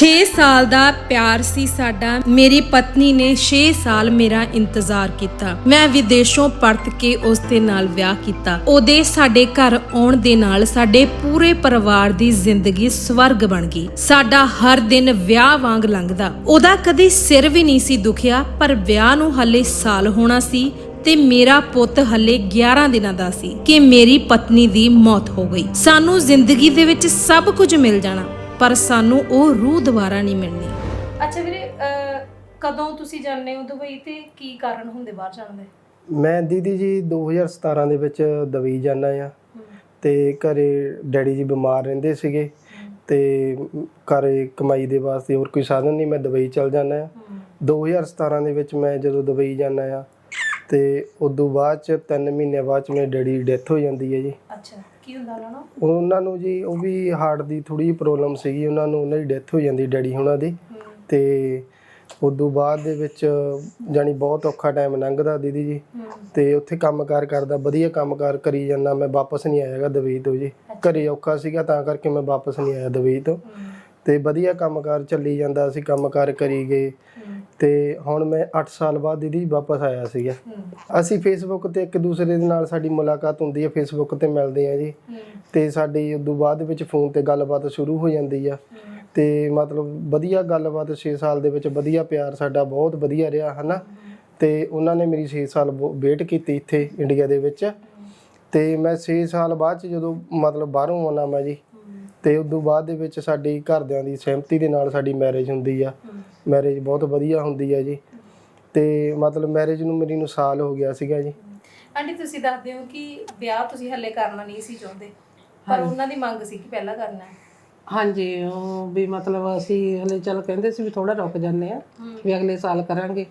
6 ਸਾਲ ਦਾ ਪਿਆਰ ਸੀ ਸਾਡਾ। ਮੇਰੀ ਪਤਨੀ ਨੇ 6 ਸਾਲ ਮੇਰਾ ਇੰਤਜ਼ਾਰ ਕੀਤਾ। ਮੈਂ ਵਿਦੇਸ਼ੋਂ ਪਰਤ ਕੇ ਉਸ ਦੇ ਨਾਲ ਵਿਆਹ ਕੀਤਾ। ਉਹਦੇ ਸਾਡੇ ਘਰ ਆਉਣ ਦੇ ਨਾਲ ਸਾਡੇ ਪੂਰੇ ਪਰਿਵਾਰ ਦੀ ਜ਼ਿੰਦਗੀ ਸਵਰਗ ਬਣ ਗਈ। ਸਾਡਾ ਹਰ ਦਿਨ ਵਿਆਹ ਵਾਂਗ ਲੰਘਦਾ। ਉਹਦਾ ਕਦੇ ਸਿਰ ਵੀ ਨਹੀਂ ਸੀ ਦੁਖਿਆ, ਪਰ ਵਿਆਹ ਨੂੰ ਹੱਲੇ ਸਾਲ ਹੋਣਾ ਸੀ ਤੇ ਮੇਰਾ ਪੁੱਤ ਹੱਲੇ 11 ਦਿਨਾਂ ਦਾ ਸੀ ਕਿ ਮੇਰੀ ਪਤਨੀ ਦੀ ਮੌਤ ਹੋ ਗਈ। ਸਾਨੂੰ ਜ਼ਿੰਦਗੀ ਦੇ ਵਿੱਚ ਸਭ ਕੁਝ ਮਿਲ ਜਾਣਾ। ਪਰ ਸਾਨੂੰ ਉਹ ਰੂਹ ਦੁਬਾਰਾ ਨਹੀਂ ਮਿਲਣੀ। ਅੱਛਾ ਵੀਰੇ ਅਹ, ਕਦੋਂ ਤੁਸੀਂ ਜਾਂਦੇ ਹੋ ਦੁਬਈ ਤੇ? ਕੀ ਕਾਰਨ ਹੁੰਦੇ ਬਾਹਰ ਜਾਣ ਦੇ? ਮੈਂ ਦੀਦੀ ਜੀ 2017 ਦੇ ਵਿੱਚ ਦੁਬਈ ਜਾਣਾ ਆ। ਤੇ ਘਰੇ ਡੈਡੀ ਜੀ ਬਿਮਾਰ ਰਹਿੰਦੇ ਸੀਗੇ। ਤੇ ਘਰੇ ਕਮਾਈ ਦੇ ਵਾਸਤੇ ਹੋਰ ਕੋਈ ਸਾਧਨ ਨਹੀਂ ਮੈਂ ਦੁਬਈ ਚਲ ਜਾਣਾ ਆ। 2017 ਦੇ ਵਿੱਚ ਮੈਂ ਜਦੋਂ ਦੁਬਈ ਜਾਣਾ ਆ ਤੇ ਉਦੋਂ ਬਾਅਦ ਚ 3 ਮਹੀਨੇ ਬਾਅਦ ਚ ਮੇਰੇ ਡੈਡੀ ਦੀ ਡੈਥ ਹੋ ਜਾਂਦੀ ਹੈ ਜੀ। ਅੱਛਾ। ਕੀ ਹੁੰਦਾ ਉਹਨਾਂ ਨੂੰ? ਉਹਨਾਂ ਨੂੰ ਜੀ ਉਹ ਵੀ ਹਾਰਟ ਦੀ ਥੋੜੀ ਪ੍ਰੋਬਲਮ ਸੀਗੀ ਉਹਨਾਂ ਨੂੰ ਉਹਨਾਂ ਦੀ ਡੈਥ ਹੋ ਜਾਂਦੀ ਡੈਡੀ ਹੁਣਾਂ ਦੀ। ਤੇ ਉਦੋਂ ਬਾਅਦ ਦੇ ਵਿੱਚ ਜਾਨੀ ਬਹੁਤ ਔਖਾ ਟਾਈਮ ਲੰਘਦਾ ਦੀਦੀ ਜੀ। ਤੇ ਉੱਥੇ ਕੰਮਕਾਰ ਕਰਦਾ ਵਧੀਆ ਕੰਮਕਾਰ ਕਰੀ ਜਾਂਦਾ ਮੈਂ ਵਾਪਸ ਨਹੀਂ ਆਇਆਗਾ ਦੁਬਈ ਤੋਂ ਜੀ। ਘਰੇ ਔਖਾ ਸੀਗਾ ਤਾਂ ਕਰਕੇ ਮੈਂ ਵਾਪਸ ਨਹੀਂ ਆਇਆ ਦੁਬਈ ਤੋਂ। ਤੇ ਵਧੀਆ ਕੰਮਕਾਰ ਚੱਲੀ ਜਾਂਦਾ ਅਸੀਂ ਕੰਮਕਾਰ ਕਰੀ ਗਏ। ਤੇ ਹੁਣ ਮੈਂ 8 ਸਾਲ ਬਾਅਦ ਦੀਦੀ ਵਾਪਸ ਆਇਆ ਸੀਗਾ। ਅਸੀਂ ਫੇਸਬੁੱਕ ਤੇ ਇੱਕ ਦੂਸਰੇ ਦੇ ਨਾਲ ਸਾਡੀ ਮੁਲਾਕਾਤ ਹੁੰਦੀ ਹੈ ਫੇਸਬੁੱਕ ਤੇ ਮਿਲਦੇ ਆ ਜੀ। ਤੇ ਸਾਡੀ ਉਦੋਂ ਬਾਅਦ ਵਿੱਚ ਫੋਨ ਤੇ ਗੱਲਬਾਤ ਸ਼ੁਰੂ ਹੋ ਜਾਂਦੀ ਆ। ਤੇ ਮਤਲਬ ਵਧੀਆ ਗੱਲਬਾਤ 6 ਸਾਲ ਦੇ ਵਿੱਚ ਵਧੀਆ ਪਿਆਰ ਸਾਡਾ ਬਹੁਤ ਵਧੀਆ ਰਿਹਾ, ਹਨਾ? ਤੇ ਉਹਨਾਂ ਨੇ ਮੇਰੀ 6 ਸਾਲ ਵੇਟ ਕੀਤੀ ਇੱਥੇ ਇੰਡੀਆ ਦੇ ਵਿੱਚ। ਤੇ ਮੈਂ 6 ਸਾਲ ਬਾਅਦ ਚ ਜਦੋਂ ਮਤਲਬ ਬਾਹਰੋਂ ਆਉਣਾ ਮੈਂ ਜੀ ਤੇ ਉਦੋਂ ਬਾਅਦ ਦੇ ਵਿੱਚ ਸਾਡੀ ਘਰਦਿਆਂ ਦੀ ਸਹਿਮਤੀ ਦੇ ਨਾਲ ਸਾਡੀ ਮੈਰਿਜ ਹੁੰਦੀ ਆ। ਮੈਰਿਜ ਬਹੁਤ ਵਧੀਆ ਹੁੰਦੀ ਆ ਜੀ। ਤੇ ਮਤਲਬ ਮੈਰਿਜ ਨੂੰ ਮੇਰੀ ਨੂੰ ਸਾਲ ਹੋ ਗਿਆ ਸੀਗਾ ਜੀ। ਆਂਟੀ ਤੁਸੀਂ ਦੱਸਦੇ ਹੋ ਕਿ ਵਿਆਹ ਤੁਸੀਂ ਹੱਲੇ ਕਰਨਾ ਨਹੀਂ ਸੀ ਚਾਹੁੰਦੇ ਪਰ ਉਹਨਾਂ ਦੀ ਮੰਗ ਸੀ ਕਿ ਪਹਿਲਾਂ ਕਰਨਾ ਹੈ। ਹਾਂਜੀ ਉਹ ਵੀ ਮਤਲਬ ਅਸੀਂ ਹਲੇ ਚੱਲ ਕਹਿੰਦੇ ਸੀ ਵੀ ਥੋੜਾ ਰੁਕ ਜਾਂਦੇ ਆ ਵੀ ਅਗਲੇ ਸਾਲ ਕਰਾਂਗੇ।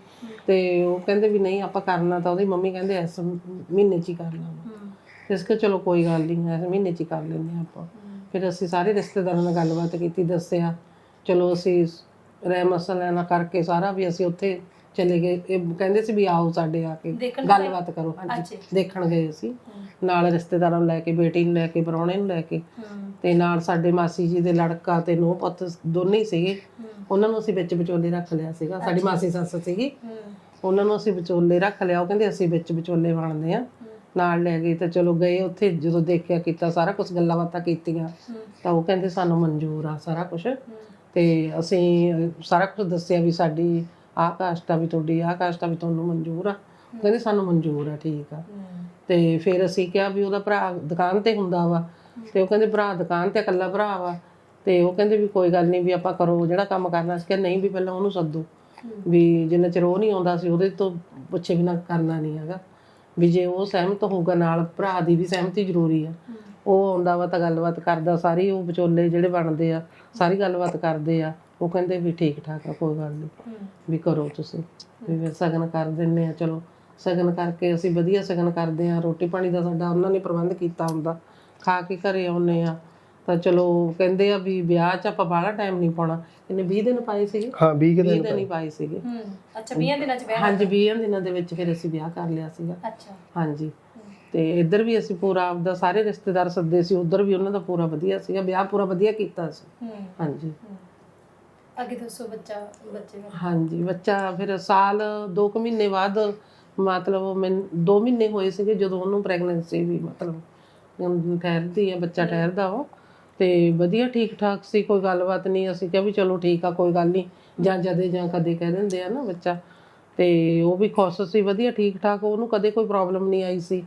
ਤੇ ਉਹ ਕਹਿੰਦੇ ਵੀ ਨਹੀਂ ਆਪਾਂ ਕਰਨਾ ਤਾਂ ਉਹਦੀ ਮੰਮੀ ਕਹਿੰਦੇ ਇਸ ਮਹੀਨੇ 'ਚ ਹੀ ਕਰ ਲਾਂਗੇ। ਇਸ ਕੇ ਚਲੋ ਕੋਈ ਗੱਲ ਨਹੀਂ ਇਸ ਮਹੀਨੇ 'ਚ ਹੀ ਕਰ ਲੈਂਦੇ ਆਪਾਂ। ਫਿਰ ਅਸੀਂ ਸਾਰੇ ਰਿਸ਼ਤੇਦਾਰਾਂ ਨਾਲ ਗੱਲਬਾਤ ਕੀਤੀ ਦੱਸਿਆ ਚਲੋ ਅਸੀਂ ਰਹਿ ਮਸਲਾ ਨਾਲ ਕਰਕੇ ਸਾਰਾ ਵੀ ਅਸੀਂ ਉੱਥੇ ਚਲੇ ਗਏ। ਇਹ ਕਹਿੰਦੇ ਸੀ ਵੀ ਆਓ ਸਾਡੇ ਆ ਕੇ ਦੇਖਣ ਗੱਲਬਾਤ ਕਰੋ। ਹਾਂਜੀ ਦੇਖਣ ਗਏ ਅਸੀਂ। ਨਾਲ ਰਿਸ਼ਤੇਦਾਰਾਂ ਨੂੰ ਲੈ ਕੇ ਬੇਟੀ ਨੂੰ ਲੈ ਕੇ ਪਰੌਣੇ ਨੂੰ ਲੈ ਕੇ ਤੇ ਨਾਲ ਸਾਡੇ ਮਾਸੀ ਜੀ ਦੇ ਲੜਕਾ ਤੇ ਨੂੰਹ ਪੁੱਤ ਦੋਨੇ ਹੀ ਸੀਗੇ। ਉਹਨਾਂ ਨੂੰ ਅਸੀਂ ਵਿੱਚ ਵਿਚੋਲੇ ਰੱਖ ਲਿਆ ਸੀਗਾ। ਸਾਡੀ ਮਾਸੀ ਸੱਸ ਸੀਗੀ। ਉਹਨਾਂ ਨੂੰ ਅਸੀਂ ਵਿਚੋਲੇ ਰੱਖ ਲਿਆ। ਉਹ ਕਹਿੰਦੇ ਅਸੀਂ ਵਿੱਚ ਵਿਚੋਲੇ ਬਣਦੇ ਆ ਨਾਲ ਲੈ ਗਏ ਤਾਂ ਚਲੋ ਗਏ ਉੱਥੇ, ਜਦੋਂ ਦੇਖਿਆ ਕੀਤਾ, ਸਾਰਾ ਕੁਝ ਗੱਲਾਂ ਬਾਤਾਂ ਕੀਤੀਆਂ, ਤਾਂ ਉਹ ਕਹਿੰਦੇ ਸਾਨੂੰ ਮਨਜ਼ੂਰ ਆ ਸਾਰਾ ਕੁਝ ਤੇ ਅਸੀਂ ਸਾਰਾ ਕੁਝ ਦੱਸਿਆ ਵੀ ਸਾਡੀ ਆਹ ਕਾਸਟ ਆ ਵੀ ਤੁਹਾਡੀ, ਆਹ ਕਾਸਟ ਆ ਵੀ ਤੁਹਾਨੂੰ ਮਨਜ਼ੂਰ ਆ। ਉਹ ਕਹਿੰਦੇ ਸਾਨੂੰ ਮਨਜ਼ੂਰ ਆ, ਠੀਕ ਆ। ਤੇ ਫਿਰ ਅਸੀਂ ਕਿਹਾ ਵੀ ਉਹਦਾ ਭਰਾ ਦੁਕਾਨ ਤੇ ਹੁੰਦਾ ਵਾ, ਤੇ ਉਹ ਕਹਿੰਦੇ ਭਰਾ ਦੁਕਾਨ ਤੇ ਇਕੱਲਾ ਭਰਾ ਵਾ। ਤੇ ਉਹ ਕਹਿੰਦੇ ਵੀ ਕੋਈ ਗੱਲ ਨਹੀਂ ਵੀ ਆਪਾਂ ਕਰੋ, ਜਿਹੜਾ ਕੰਮ ਕਰਨਾ ਸੀ ਕਿ ਨਹੀਂ ਵੀ ਪਹਿਲਾਂ ਉਹਨੂੰ ਸੱਦੋ। ਵੀ ਜਿੰਨਾ ਚਿਰ ਉਹ ਨਹੀਂ ਆਉਂਦਾ ਸੀ ਉਹਦੇ ਤੋਂ ਪੁੱਛੇ ਬਿਨਾਂ ਕਰਨਾ ਨਹੀਂ ਹੈਗਾ। ਵੀ ਜੇ ਉਹ ਸਹਿਮਤ ਹੋਊਗਾ ਨਾਲ ਭਰਾ ਦੀ ਵੀ ਸਹਿਮਤੀ ਜ਼ਰੂਰੀ ਆ। ਉਹ ਆਉਂਦਾ ਵਾ ਤਾਂ ਗੱਲਬਾਤ ਕਰਦਾ ਸਾਰੀ ਉਹ ਵਿਚੋਲੇ ਜਿਹੜੇ ਬਣਦੇ ਆ ਸਾਰੀ ਗੱਲਬਾਤ ਕਰਦੇ ਆ ਉਹ ਕਹਿੰਦੇ ਵੀ ਠੀਕ ਠਾਕ ਆ ਕੋਈ ਗੱਲ ਨਹੀਂ। ਵੀ ਕਰੋ ਤੁਸੀਂ। ਵੀ ਫਿਰ ਸਗਨ ਕਰ ਦਿੰਨੇ ਆ ਚਲੋ ਸਗਨ ਕਰਕੇ ਅਸੀਂ ਵਧੀਆ ਸਗਨ ਕਰਦੇ ਆ ਰੋਟੀ ਪਾਣੀ ਦਾ ਸਾਡਾ ਉਹਨਾਂ ਨੇ ਪ੍ਰਬੰਧ ਕੀਤਾ ਹੁੰਦਾ। ਖਾ ਕੇ ਘਰੇ ਆਉਨੇ ਆ ਤਾਂ ਚਲੋ ਕਹਿੰਦੇ ਆ ਵੀ ਵਿਆਹ 'ਚ ਆਪਾਂ ਬਾਹਲਾ ਟਾਈਮ ਨਹੀਂ ਪਾਉਣਾ। ਇਹਨੇ 20 ਦਿਨ ਪਾਏ ਸੀਗੇ? ਹਾਂ 20 ਕੁ 20 ਦਿਨ ਦਿਨ ਹੀ ਪਾਏ ਸੀਗੇ। ਹੂੰ ਅੱਛਾ 20 ਦਿਨਾਂ ਚ ਵਿਆਹ ਹਾਂਜੀ 20 ਦਿਨਾਂ ਦੇ ਵਿੱਚ ਫਿਰ ਅਸੀਂ ਵਿਆਹ ਕਰ ਲਿਆ ਸੀਗਾ। ਅੱਛਾ। ਹਾਂਜੀ। ਤੇ ਇੱਧਰ ਵੀ ਅਸੀਂ ਪੂਰਾ ਆਪਦਾ ਸਾਰੇ ਰਿਸ਼ਤੇਦਾਰ ਸੱਦੇ ਸੀ ਉੱਧਰ ਵੀ ਉਹਨਾਂ ਦਾ ਪੂਰਾ ਵਧੀਆ ਸੀਗਾ। ਵਿਆਹ ਪੂਰਾ ਵਧੀਆ ਕੀਤਾ ਸੀ। ਹੂੰ। ਹਾਂਜੀ। ਅੱਗੇ ਦੱਸੋ ਬੱਚਾ ਬੱਚੇ ਦਾ? ਹਾਂਜੀ ਬੱਚਾ ਫਿਰ ਸਾਲ 2 ਕੁ ਮਹੀਨੇ ਬਾਅਦ ਮਤਲਬ ਮੈਂ 2 ਮਹੀਨੇ ਹੋਏ ਸੀਗੇ ਜਦੋਂ ਉਹਨੂੰ ਪ੍ਰੈਗਨੈਂਸੀ ਵੀ ਮਤਲਬ ਅਮ, ਠਹਿਰਦੀ ਹੈ ਬੱਚਾ ਠਹਿਰਦਾ ਵਾ ਤੇ ਵਧੀਆ ਠੀਕ ਠਾਕ ਸੀ ਕੋਈ ਗੱਲਬਾਤ ਨਹੀਂ। ਅਸੀਂ ਕਿਹਾ ਵੀ ਚਲੋ ਠੀਕ ਆ ਕੋਈ ਗੱਲ ਨਹੀਂ। ਜਾਂ ਜਦੇ ਜਾਂ ਕਦੇ ਕਹਿ ਦਿੰਦੇ ਆ ਨਾ ਬੱਚਾ। ਤੇ ਉਹ ਵੀ ਖੁਸ਼ ਸੀ ਵਧੀਆ ਠੀਕ ਠਾਕ ਉਹਨੂੰ ਕਦੇ ਕੋਈ ਪ੍ਰੋਬਲਮ ਨਹੀਂ ਆਈ ਸੀ।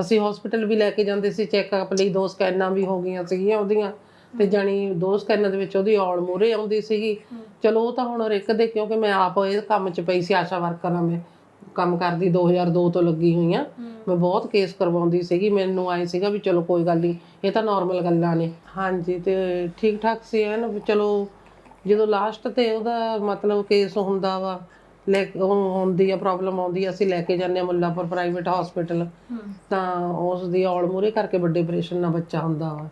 ਅਸੀਂ ਹਸਪੀਟਲ ਵੀ ਲੈ ਕੇ ਜਾਂਦੇ ਸੀ ਚੈੱਕਅਪ ਲਈ। ਦੋ ਸਕੈਨਾਂ ਵੀ ਹੋ ਗਈਆਂ ਸੀਗੀਆਂ ਉਹਦੀਆਂ। ਤੇ ਜਾਣੀ ਦੋ ਸਕੈਨਾਂ ਦੇ ਵਿੱਚ ਉਹਦੀ ਔਲ ਮੂਰੇ ਆਉਂਦੀ ਸੀਗੀ। ਚਲੋ ਉਹ ਤਾਂ ਹੁਣ ਹਰ ਇੱਕ ਦੇ ਕਿਉਂਕਿ ਮੈਂ ਆਪ ਇਹ ਕੰਮ 'ਚ ਪਈ ਸੀ ਆਸ਼ਾ ਵਰਕਰ ਆ ਮੈਂ। ਕੰਮ ਕਰਦੀ 2002 ਤੋਂ ਲੱਗੀ ਹੋਈ ਆ। ਮੈਂ ਬਹੁਤ ਕੇਸ ਕਰਵਾਉਂਦੀ ਸੀਗੀ ਮੈਨੂੰ ਆਏ ਸੀਗਾ ਵੀ ਚਲੋ ਕੋਈ ਗੱਲ ਨਹੀਂ ਇਹ ਤਾਂ ਨਾਰਮਲ ਗੱਲਾਂ ਨੇ। ਹਾਂਜੀ ਤੇ ਠੀਕ ਠਾਕ ਸੀ ਐਨ ਵੀ ਚਲੋ ਜਦੋਂ ਲਾਸਟ ਤੇ ਉਹਦਾ ਮਤਲਬ ਕੇਸ ਹੁੰਦਾ ਵਾ ਲੈ ਹੁੰਦੀ ਆ ਪ੍ਰੋਬਲਮ ਆਉਂਦੀ ਆ ਅਸੀਂ ਲੈ ਕੇ ਜਾਂਦੇ ਆ ਮੁੱਲਾਪੁਰ ਪ੍ਰਾਈਵੇਟ ਹਸਪੀਟਲ ਤਾਂ ਉਸ ਦੀ ਔਲ ਮੂਰੇ ਕਰਕੇ ਵੱਡੇ ਆਪਰੇਸ਼ਨ ਨਾਲ ਬੱਚਾ ਹੁੰਦਾ ਵਾ।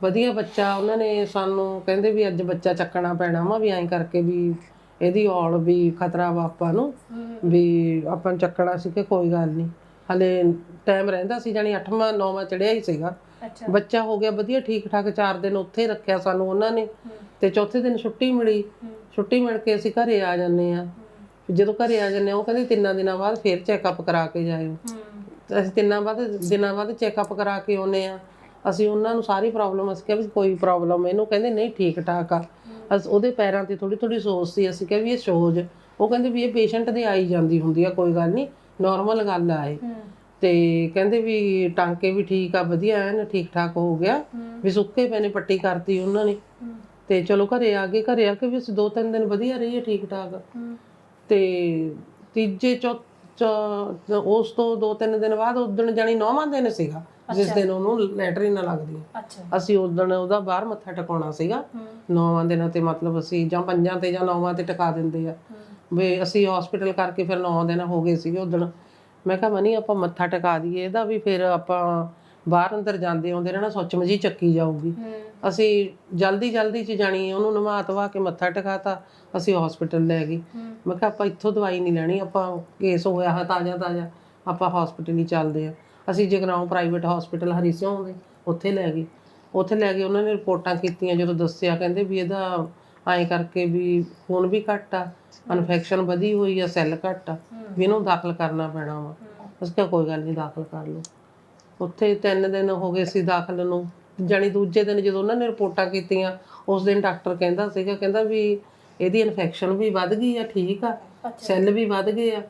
ਵਧੀਆ ਬੱਚਾ ਉਹਨਾਂ ਨੇ ਸਾਨੂੰ ਕਹਿੰਦੇ ਵੀ ਅੱਜ ਬੱਚਾ ਚੱਕਣਾ ਪੈਣਾ ਵਾ ਵੀ ਐਂ ਕਰਕੇ ਵੀ ਇਹਦੀ ਔਲ ਵੀ ਖਤਰਾ ਵਾ ਆਪਾਂ ਨੂੰ ਵੀ ਆਪਾਂ ਨੂੰ ਚੱਕਣਾ ਸੀ ਕਿ ਕੋਈ ਗੱਲ ਨਹੀਂ ਹਲੇ ਟਾਈਮ ਰਹਿੰਦਾ ਸੀ ਜਾਨੀ 8ਵਾਂ 9ਵਾਂ ਚੜਿਆ ਹੀ ਸੀਗਾ। ਬੱਚਾ ਹੋ ਗਿਆ ਵਧੀਆ ਠੀਕ ਠਾਕ 4 ਦਿਨ ਉੱਥੇ ਰੱਖਿਆ ਸਾਨੂੰ ਉਹਨਾਂ ਨੇ। ਤੇ ਚੌਥੇ ਦਿਨ ਛੁੱਟੀ ਮਿਲੀ। ਛੁੱਟੀ ਮਿਲ ਕੇ ਅਸੀਂ ਘਰੇ ਆ ਜੰਨੇ ਆ ਜਦੋਂ ਘਰੇ ਆ ਜੰਨੇ ਆ ਉਹ ਕਹਿੰਦੇ ਤਿੰਨਾਂ ਦਿਨਾਂ ਬਾਅਦ ਫੇਰ ਚੈੱਕਅਪ ਕਰਾ ਕੇ ਜਾਇਓ। ਅਸੀਂ ਤਿੰਨਾਂ ਬਾਅਦ ਦਿਨਾਂ ਬਾਅਦ ਚੈੱਕਅਪ ਕਰਾ ਕੇ ਆਉਨੇ ਆ ਅਸੀਂ ਉਹਨਾਂ ਨੂੰ ਸਾਰੀ ਪ੍ਰੋਬਲਮ ਅਸੀਂ ਕਿਹਾ ਵੀ ਕੋਈ ਪ੍ਰੋਬਲਮ ਇਹਨੂੰ ਕਹਿੰਦੇ ਨਹੀਂ ਠੀਕ ਠਾਕ ਆ। ਅਸ ਉਹਦੇ ਪੈਰਾਂ ਤੇ ਥੋੜੀ ਥੋੜੀ ਸੋਜ ਸੀ ਅਸੀਂ ਕਿਹਾ ਵੀ ਇਹ ਸੋਜ। ਉਹ ਕਹਿੰਦੇ ਵੀ ਇਹ ਪੇਸ਼ੈਂਟ ਦੇ ਆਈ ਜਾਂਦੀ ਹੁੰਦੀ ਆ ਕੋਈ ਗੱਲ ਨਹੀਂ ਨਾਰਮਲ ਗੱਲ ਆ ਇਹ। ਤੇ ਕਹਿੰਦੇ ਵੀ ਟਾਂਕੇ ਵੀ ਠੀਕ ਆ ਵਧੀਆ ਐਨ ਠੀਕ ਠਾਕ ਹੋ ਗਿਆ। ਵੀ ਸੁੱਕੇ ਪਏ ਨੇ ਪੱਟੀ ਕਰਤੀ ਉਹਨਾਂ ਨੇ। ਤੇ ਚਲੋ ਘਰੇ ਆ ਗਏ ਘਰੇ ਆ ਕੇ ਵੀ ਅਸੀਂ ਦੋ ਤਿੰਨ ਦਿਨ ਵਧੀਆ ਰਹੀਏ ਠੀਕ ਠਾਕ ਤੇ ਤੀਜੇ ਚੌ ਚੌ- ਉਸ ਤੋਂ ਦੋ ਤਿੰਨ ਦਿਨ ਬਾਅਦ ਉਦਣ ਜਾਨੀ ਨੌਵਾਂ ਦਿਨ ਸੀਗਾ ਜਿਸ ਦਿਨ ਉਹਨੂੰ ਲੈਟਰੀ ਨਾ ਲੱਗਦੀ। ਅੱਛਾ। ਅਸੀਂ ਉਦਣ ਉਹਦਾ ਬਾਹਰ ਮੱਥਾ ਟਿਕਾਉਣਾ ਸੀਗਾ। ਨੌਵਾਂ ਦਿਨਾਂ ਤੇ ਮਤਲਬ ਅਸੀਂ ਜਾਂ ਪੰਜਾਂ ਤੇ ਜਾਂ ਨੌਵਾਂ ਤੇ ਟਿਕਾ ਦਿੰਦੇ ਆ। ਵੀ ਅਸੀਂ ਹਸਪੀਟਲ ਕਰਕੇ ਫਿਰ ਨੌ ਦਿਨ ਹੋ ਗਏ ਸੀਗੇ ਉਦਣ ਮੈਂ ਕਿਹਾ ਮਨੀ ਆਪਾਂ ਮੱਥਾ ਟਿਕਾ ਦਈਏ ਇਹਦਾ ਵੀ ਫਿਰ ਆਪਾਂ ਬਾਹਰ ਅੰਦਰ ਜਾਂਦੇ ਆਉਂਦੇ ਰਹਿਣਾ ਸੋਚਮਜੀ ਚੱਕੀ ਜਾਊਗੀ। ਅਸੀਂ ਜਲਦੀ ਜਲਦੀ ਚ ਜਾਣੀ ਉਹਨੂੰ ਨਵਾ ਧਵਾ ਕੇ ਮੱਥਾ ਟਿਕਾਤਾ ਅਸੀਂ ਹਸਪੀਟਲ ਲੈ ਗਏ। ਮੈਂ ਕਿਹਾ ਆਪਾਂ ਇੱਥੋਂ ਦਵਾਈ ਨਹੀਂ ਲੈਣੀ ਆਪਾਂ ਕੇਸ ਹੋਇਆ ਹੈ ਤਾਜ਼ਾ ਤਾਜ਼ਾ ਆਪਾਂ ਹਸਪੀਟਲ ਹੀ ਚੱਲਦੇ ਆ। ਅਸੀਂ ਜਗਰਾਉਂ ਪ੍ਰਾਈਵੇਟ ਹਸਪੀਟਲ ਹਰੀ ਸਿਉਂ ਦੇ ਉੱਥੇ ਲੈ ਗਏ। ਉੱਥੇ ਲੈ ਗਏ ਉਹਨਾਂ ਨੇ ਰਿਪੋਰਟਾਂ ਕੀਤੀਆਂ ਜਦੋਂ ਦੱਸਿਆ ਕਹਿੰਦੇ ਵੀ ਇਹਦਾ ਐਂ ਕਰਕੇ ਵੀ ਖੂਨ ਵੀ ਘੱਟ ਆ ਇਨਫੈਕਸ਼ਨ ਵਧੀ ਹੋਈ ਆ ਸੈੱਲ ਘੱਟ ਆ ਵੀ ਇਹਨੂੰ ਦਾਖਲ ਕਰਨਾ ਪੈਣਾ ਵਾ। ਅਸੀਂ ਕਿਹਾ ਕੋਈ ਗੱਲ ਨਹੀਂ ਦਾਖਲ ਕਰ ਲਓ। ਉੱਥੇ ਤਿੰਨ ਦਿਨ ਹੋ ਗਏ ਸੀ ਦਾਖਲ ਨੂੰ। ਜਾਣੀ ਦੂਜੇ ਦਿਨ ਜਦੋਂ ਉਹਨਾਂ ਨੇ ਰਿਪੋਰਟਾਂ ਕੀਤੀਆਂ ਉਸ ਦਿਨ ਡਾਕਟਰ ਕਹਿੰਦਾ ਸੀਗਾ ਕਹਿੰਦਾ ਵੀ ਇਹਦੀ ਇਨਫੈਕਸ਼ਨ ਵੀ ਵੱਧ ਗਈ ਆ ਠੀਕ ਆ ਸੈੱਲ ਵੀ ਵੱਧ ਗਏ ਆ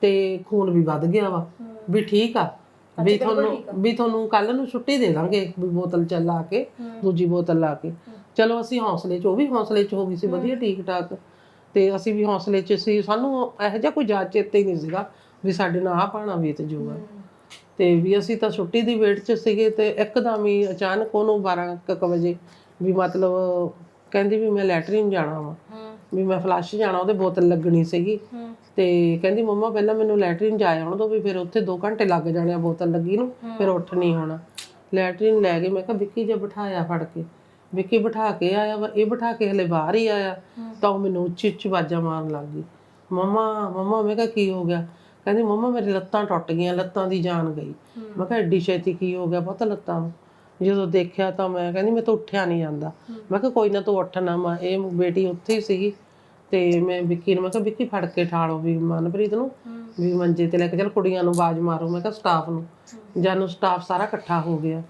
ਤੇ ਖੂਨ ਵੀ ਵੱਧ ਗਿਆ ਵਾ ਵੀ ਠੀਕ ਆ। ਵੀ ਤੁਹਾਨੂੰ ਵੀ ਤੁਹਾਨੂੰ ਕੱਲ ਨੂੰ ਛੁੱਟੀ ਦੇ ਦਾਂਗੇ ਵੀ ਬੋਤਲ ਚ ਲਾ ਕੇ ਦੂਜੀ ਬੋਤਲ ਲਾ ਕੇ। ਚਲੋ ਅਸੀਂ ਹੌਸਲੇ ਚ ਉਹ ਵੀ ਹੌਸਲੇ ਚ ਹੋ ਗਈ ਸੀ ਵਧੀਆ ਠੀਕ ਠਾਕ ਤੇ ਅਸੀਂ ਵੀ ਹੌਸਲੇ ਚ ਸੀ ਸਾਨੂੰ ਇਹੋ ਜਿਹਾ ਕੋਈ ਜਾਚ ਚੇਤੇ ਨਹੀਂ ਸੀਗਾ ਵੀ ਸਾਡੇ ਨਾਲ ਆ ਪਾਣਾ ਬੀਤ ਜੂਗਾ। ਤੇ ਵੀ ਅਸੀਂ ਤਾਂ ਛੁੱਟੀ ਦੀ ਵੇਟ 'ਚ ਸੀਗੇ ਤੇ ਇੱਕਦਮ ਹੀ ਅਚਾਨਕ ਉਹਨੂੰ 12 ਕੁ ਕੁ ਵਜੇ ਵੀ ਮਤਲਬ ਕਹਿੰਦੀ ਵੀ ਮੈਂ ਲੈਟਰੀਨ ਜਾਣਾ ਵਾ। ਵੀ ਮੈਂ ਫਲੱਸ਼ ਜਾਣਾ ਉਹਦੇ ਬੋਤਲ ਲੱਗਣੀ ਸੀਗੀ। ਤੇ ਕਹਿੰਦੀ ਮੰਮਾ ਪਹਿਲਾਂ ਮੈਨੂੰ ਲੈਟਰੀਨ ਜਾ ਆਉਣ ਦੋ ਵੀ ਫਿਰ ਉੱਥੇ 2 ਘੰਟੇ ਲੱਗ ਜਾਣੇ ਆ ਬੋਤਲ ਲੱਗੀ ਨੂੰ ਫਿਰ ਉੱਠ ਨਹੀਂ ਹੋਣਾ ਲੈਟਰੀਨ ਲੈ ਗਏ ਮੈਂ ਕਿਹਾ ਵਿੱਕੀ ਜੇ ਬਿਠਾਇਆ ਫੜ ਕੇ। ਵਿੱਕੀ ਬਿਠਾ ਕੇ ਆਇਆ ਵਾ ਇਹ ਬਿਠਾ ਕੇ ਹਲੇ ਬਾਹਰ ਹੀ ਆਇਆ ਤਾਂ ਉਹ ਮੈਨੂੰ ਉੱਚੀ ਉੱਚੀ ਆਵਾਜ਼ਾਂ ਮਾਰਨ ਲੱਗ ਗਈ। ਮੰਮਾ ਮੰਮਾ ਮੈਂ ਕਿਹਾ ਕੀ ਹੋ ਗਿਆ? ਕਹਿੰਦੀ ਮੰਮਾ ਮੇਰੀ ਲੱਤਾਂ ਟੁੱਟ ਗਈਆਂ ਲੱਤਾਂ ਦੀ ਜਾਨ ਗਈ। ਮੈਂ ਕਿਹਾ ਐਡੀ ਛੇਤੀ ਕੀ ਹੋ ਗਿਆ ਪਤਾ ਲੱਤਾਂ ਜਦੋਂ ਦੇਖਿਆ ਤਾਂ ਮੈਂ ਕਹਿੰਦੀ ਮੈਂ ਤਾਂ ਉੱਠਿਆ ਨਹੀਂ ਜਾਂਦਾ। ਮੈਂ ਕਿਹਾ ਕੋਈ ਨਾ ਤੂੰ ਉੱਠ ਨਾ ਮੈਂ ਇਹ ਬੇਟੀ ਉੱਥੇ ਹੀ ਸੀਗੀ ਤੇ ਮੈਂ ਵਿੱਕੀ ਨੂੰ ਮੈਂ ਕਿਹਾ ਵਿੱਕੀ ਫੜ ਕੇ ਠਾਲੋ ਵੀ ਮਨਪ੍ਰੀਤ ਨੂੰ ਵੀ ਮੰਜੇ ਤੇ ਲੈ ਕੇ ਚੱਲ ਕੁੜੀਆਂ ਨੂੰ ਆਵਾਜ਼ ਮਾਰੋ। ਮੈਂ ਕਿਹਾ ਸਟਾਫ ਨੂੰ ਜਾਨੂੰ ਸਟਾਫ ਸਾਰਾ ਇਕੱਠਾ ਹੋ ਗਿਆ।